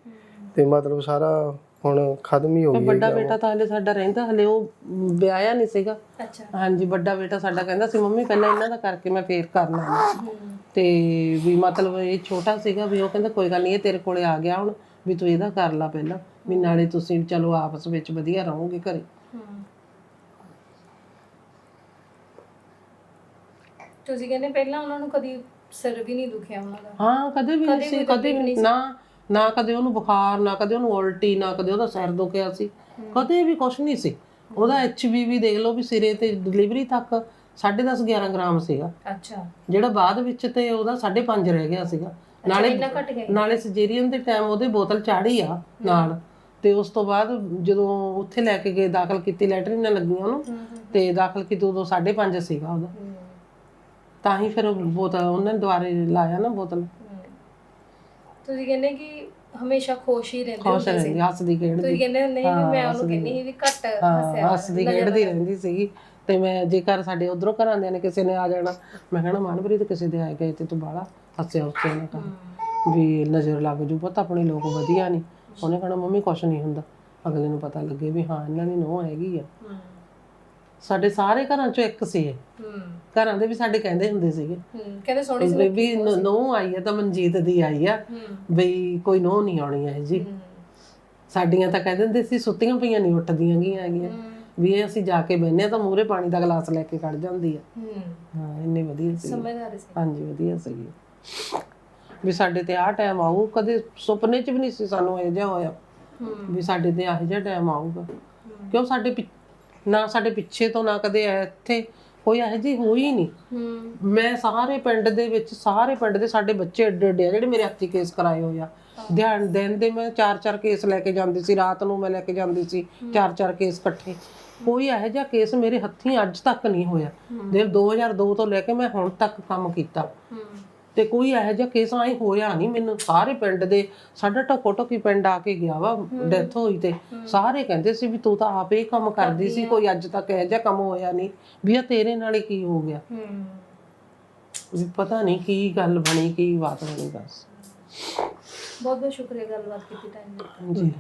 ਤੇ ਮਤਲਬ ਸਾਰਾ ਹੁਣ ਖਤਮ ਹੀ ਹੋ ਗਿਆ ਵੱਡਾ ਬੇਟਾ ਤਾਂ ਹਲੇ ਸਾਡਾ ਰਹਿੰਦਾ ਹਲੇ ਉਹ ਵਿਆਹਿਆ ਨਹੀਂ ਸੀਗਾ। ਅੱਛਾ। ਹਾਂਜੀ ਵੱਡਾ ਬੇਟਾ ਸਾਡਾ ਕਹਿੰਦਾ ਸੀ ਮੰਮੀ ਪਹਿਲਾਂ ਇਹਨਾਂ ਦਾ ਕਰਕੇ ਮੈਂ ਫੇਰ ਕਰ ਲਾਂਗਾ ਹੂੰ। ਤੇ ਵੀ ਮਤਲਬ ਇਹ ਛੋਟਾ ਸੀਗਾ ਵੀ ਉਹ ਕਹਿੰਦਾ ਕੋਈ ਗੱਲ ਨਹੀਂ ਇਹ ਤੇਰੇ ਕੋਲੇ ਆ ਗਿਆ ਹੁਣ ਵੀ ਤੂੰ ਇਹਦਾ ਕਰ ਲਾ ਪਹਿਲਾਂ। ਵੀ ਨਾਲੇ ਤੁਸੀਂ ਚਲੋ ਆਪਸ ਵਿੱਚ ਵਧੀਆ ਰਹੋਗੇ ਘਰੇ। ਹੂੰ ਤੁਸੀਂ ਕਹਿੰਦੇ ਪਹਿਲਾਂ ਉਹਨਾਂ ਨੂੰ ਕਦੀ ਸਿਰ ਵੀ ਨਹੀਂ ਦੁਖਿਆ ਉਹਨਾਂ ਦਾ? ਹਾਂ ਕਦੇ ਵੀ ਨਹੀਂ ਸੀ ਕਦੇ ਵੀ ਨਹੀਂ ਨਾ ਨਾ ਕਦੇ ਉਹਨੂੰ ਬੁਖਾਰ ਨਾ ਕਦੇ ਉਹਨੂੰ ਉਲਟੀ ਨਾ ਕਦੇ ਉਹਦਾ ਸਿਰ ਦੁਖਿਆ ਸੀ। ਕਦੇ ਵੀ ਕੁਝ ਨਹੀਂ ਸੀ। ਉਹਦਾ ਐਚਬੀਵੀ ਦੇਖ ਲਓ ਵੀ ਸਿਰੇ ਤੇ ਡਿਲੀਵਰੀ ਤੱਕ 10.5 11 ਗ੍ਰਾਮ ਸੀਗਾ। ਅੱਛਾ। ਜਿਹੜਾ ਬਾਅਦ ਵਿੱਚ ਤੇ ਉਹਦਾ 5.5 ਰਹਿ ਗਿਆ ਸੀਗਾ। ਨਾਲੇ ਨਾਲੇ ਸਰਜਰੀਅਨ ਦੇ ਟਾਈਮ ਉਹਦੇ ਬੋਤਲ ਚਾੜੀ ਆ ਨਾਲ। ਤੇ ਉਸ ਤੋਂ ਬਾਅਦ ਜਦੋਂ ਉੱਥੇ ਲੈ ਕੇ ਗਏ ਦਾਖਲ ਕੀਤੀ ਲੈਟਰਿਨਾਂ ਲੱਗੀਆਂ ਉਹਨੂੰ ਤੇ ਦਾਖਲ ਕੀਤੀ ਉਦੋਂ 5.5 ਸੀਗਾ ਉਹਦਾ। ਤਾਂ ਹੀ ਫਿਰ ਉਹ ਬੋਤਲ ਉਹਨੇ ਦੁਬਾਰੇ ਲਾਇਆ ਨਾ ਬੋਤਲ। ਤੁਸੀਂ ਕਹਿੰਦੇ ਕਿ ਹਮੇਸ਼ਾ ਖੁਸ਼ ਹੀ ਰਹਿੰਦੇ ਖੁਸ਼ ਹੁੰਦੇ ਸੀ। ਰਹਿੰਦੀ ਹੱਸਦੀ ਖੇਡਦੀ। ਤੁਸੀਂ ਕਹਿੰਦੇ ਹੁੰਦੇ ਸੀ ਵੀ ਮੈਂ ਉਹਨੂੰ ਕਹਿੰਦੀ ਸੀ ਵੀ ਘੱਟ ਹੱਸਿਆ ਹਾਂ ਹੱਸਦੀ ਖੇਡਦੀ ਰਹਿੰਦੀ ਸੀਗੀ ਤੇ ਮੈਂ ਜੇਕਰ ਸਾਡੇ ਉਧਰੋਂ ਘਰਾਂ ਦੇ ਨੇ ਕਿਸੇ ਨੇ ਆ ਜਾਣਾ ਮੈਂ ਕਹਿਣਾ ਮਨਪ੍ਰੀਤ ਕਿਸੇ ਦੇ ਆਏ ਗਏ ਤੇ ਤੂੰ ਬਾਲਾ ਹੱਸਿਆ ਉਸੇ ਨੇ ਕਰ। ਵੀ ਨਜ਼ਰ ਲੱਗ ਜੂ ਪਤਾ ਆਪਣੇ ਲੋਕ ਵਧੀਆ ਨਹੀਂ ਉਹਨੇ ਕਹਿਣਾ ਮੰਮੀ ਕੁਛ ਨਹੀਂ ਹੁੰਦਾ। ਅਗਲੇ ਨੂੰ ਪਤਾ ਲੱਗੇ ਵੀ ਹਾਂ ਇਹਨਾਂ ਦੀ ਨੋਹ ਹੈਗੀ ਆ। ਸਾਡੇ ਸਾਰੇ ਘਰਾਂ ਚੋਂ ਇੱਕ ਸੀ ਇਹ। ਹੂੰ। ਘਰਾਂ ਦੇ ਵੀ ਸਾਡੇ ਕਹਿੰਦੇ ਹੁੰਦੇ ਸੀਗੇ। ਹੂੰ ਕਹਿੰਦੇ ਸੋਹਣੀ ਸੀ ਵੀ ਨੋਹ ਆਈ ਆ ਤਾਂ ਮਨਜੀਤ ਦੀ ਆਈ ਆ। ਹੂੰ। ਬਈ ਕੋਈ ਨੋਹ ਨਹੀਂ ਆਉਣੀ ਹੈ ਜੀ। ਹੂੰ। ਸਾਡੀਆਂ ਤਾਂ ਕਹਿੰਦੇ ਹੁੰਦੇ ਸੀ ਸੁੱਤੀਆਂ ਪਈਆਂ ਨਹੀਂ ਉੱਠਦੀਆਂ ਗੀਆਂ ਹੈਗੀਆਂ। ਵੀ ਇਹ ਅਸੀਂ ਜਾ ਕੇ ਆ ਤਾਂ ਮੂਰੇ ਪਾਣੀ ਦਾ ਗਲਾਸ ਲੈ ਕੇ ਕੱਢ ਜਾਂਦੀ ਆ। ਹੂੰ। ਹਾਂ ਇੰਨੇ ਵਧੀਆ ਸੀ ਸਮਝਦਾਰ ਸੀ। ਹਾਂਜੀ ਵਧੀਆ ਸੀ ਵੀ ਸਾਡੇ ਤੇ ਆਹ ਟਾਈਮ ਆਊ ਕਦੇ ਸੁਪਨੇ 'ਚ ਵੀ ਨਹੀਂ ਸੀ ਸਾਨੂੰ ਇਹ ਜਿਹਾ ਹੋਇਆ। ਹੂੰ। ਵੀ ਸਾਡੇ ਤੇ ਇਹੋ ਜਿਹਾ ਟਾਈਮ ਆਊਗਾ। ਕਿਉਂ ਸਾਡੇ ਨਾ ਸਾਡੇ ਪਿੱਛੇ ਤੋਂ ਨਾ ਕਦੇ ਇੱਥੇ ਕੋਈ ਇਹੋ ਜਿਹੀ ਹੋਈ ਨਹੀਂ ਹੂੰ। ਮੈਂ ਸਾਰੇ ਪਿੰਡ ਦੇ ਵਿੱਚ ਸਾਰੇ ਪਿੰਡ ਦੇ ਸਾਡੇ ਬੱਚੇ ਏਡੇ ਏਡੇ ਆ ਜਿਹੜੇ ਮੇਰੇ ਹੱਥੀ ਕੇਸ ਕਰਾਏ ਹੋਏ ਆ। ਧਿਆਨ ਦਿਨ ਦੇ ਮੈਂ ਚਾਰ ਚਾਰ ਕੇਸ ਲੈ ਕੇ ਜਾਂਦੀ ਸੀ ਰਾਤ ਨੂੰ ਮੈਂ ਲੈ ਕੇ ਜਾਂਦੀ ਸੀ ਚਾਰ ਚਾਰ ਕੇਸ ਇਕੱਠੇ। ਕੋਈ ਇਹੋ ਜਿਹਾ ਕੇਸ ਮੇਰੇ ਹੱਥੀਂ ਅੱਜ ਤੱਕ ਨਹੀਂ ਹੋਇਆ। ਦੇ 2002 ਤੋਂ ਲੈ ਕੇ ਮੈਂ ਹੁਣ ਤੱਕ ਕੰਮ ਕੀਤਾ। ਹੂੰ। ਤੇ ਕੋਈ ਇਹੋ ਜਿਹਾ ਕੇਸ ਆਈ ਹੋਇਆ ਨਹੀਂ ਮੈਨੂੰ। ਸਾਰੇ ਪਿੰਡ ਦੇ ਸਾਡਾ ਟਕੋ ਟਕੀ ਪਿੰਡ ਆ ਕੇ ਗਿਆ ਵਾ ਡੈਥ ਹੋਈ ਤੇ। ਸਾਰੇ ਕਹਿੰਦੇ ਸੀ ਵੀ ਤੂੰ ਤਾਂ ਆਪ ਇਹ ਕੰਮ ਕਰਦੀ ਸੀ ਕੋਈ ਅੱਜ ਤੱਕ ਇਹੋ ਜਿਹਾ ਕੰਮ ਹੋਇਆ ਨਹੀਂ ਵੀ ਆ ਤੇਰੇ ਨਾਲ ਹੀ ਕੀ ਹੋ ਗਿਆ? ਹੂੰ। ਵੀ ਪਤਾ ਨਹੀਂ ਕੀ ਗੱਲ ਬਣੀ ਕੀ ਬਾਤ ਬਣੀ ਬਸ। ਬਹੁਤ ਬਹੁਤ ਸ਼ੁਕਰੀਆ ਗੱਲਬਾਤ ਕੀਤੀ ਟਾਈਮ ਲਈ ਜੀ